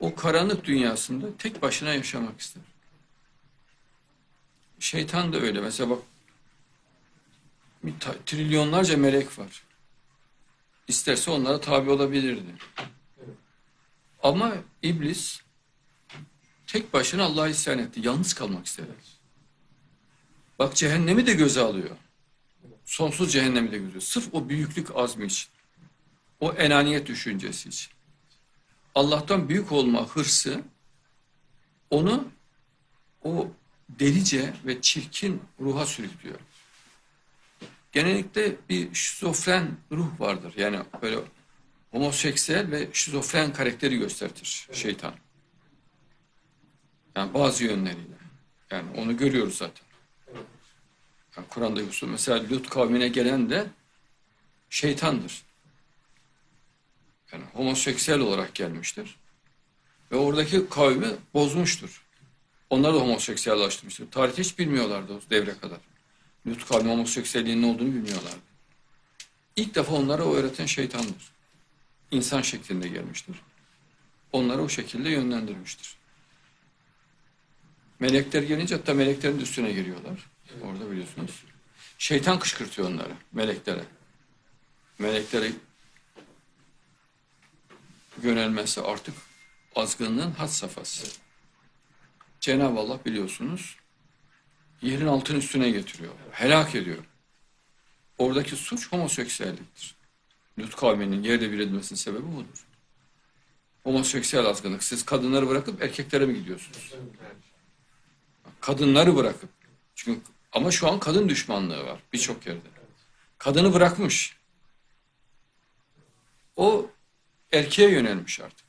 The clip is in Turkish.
o karanlık dünyasında tek başına yaşamak ister. Şeytan da öyle. Mesela bak trilyonlarca melek var. İsterse onlara tabi olabilirdi. Ama iblis tek başına Allah'a isyan etti. Yalnız kalmak istedi. Bak cehennemi de göze alıyor. Sonsuz cehennemi de göze alıyor. Sırf o büyüklük azmi için. O enaniyet düşüncesi için. Allah'tan büyük olma hırsı onu o delice ve çirkin ruha sürüklüyor. Genellikle bir şizofren ruh vardır. Yani böyle homoseksüel ve şizofren karakteri gösterir şeytan. Yani bazı yönleriyle. Yani onu görüyoruz zaten. Yani Kur'an'da Yusuf mesela Lut kavmine gelen de şeytandır. Yani homoseksüel olarak gelmiştir. Ve oradaki kavmi bozmuştur. Onlar da homoseksüellaştırmıştır. Tarihte hiç bilmiyorlardı o devre kadar. Lut kavmi homoseksüelliğin ne olduğunu bilmiyorlardı. İlk defa onlara o öğreten şeytandır. İnsan şeklinde gelmiştir. Onları o şekilde yönlendirmiştir. Melekler gelince hatta meleklerin üstüne giriyorlar. Orada biliyorsunuz. Şeytan kışkırtıyor onları, meleklere. Meleklere yönelmesi artık azgınlığın had safhası. Cenab-ı Allah biliyorsunuz yerin altın üstüne getiriyor. Helak ediyor. Oradaki suç homoseksüelliktir. Lut kavminin yerde bir edilmesinin sebebi budur. Homoseksüel azgınlık. Siz kadınları bırakıp erkeklere mi gidiyorsunuz? Kadınları bırakıp. Çünkü ama şu an kadın düşmanlığı var birçok yerde. Kadını bırakmış. O erkeğe yönelmiş artık.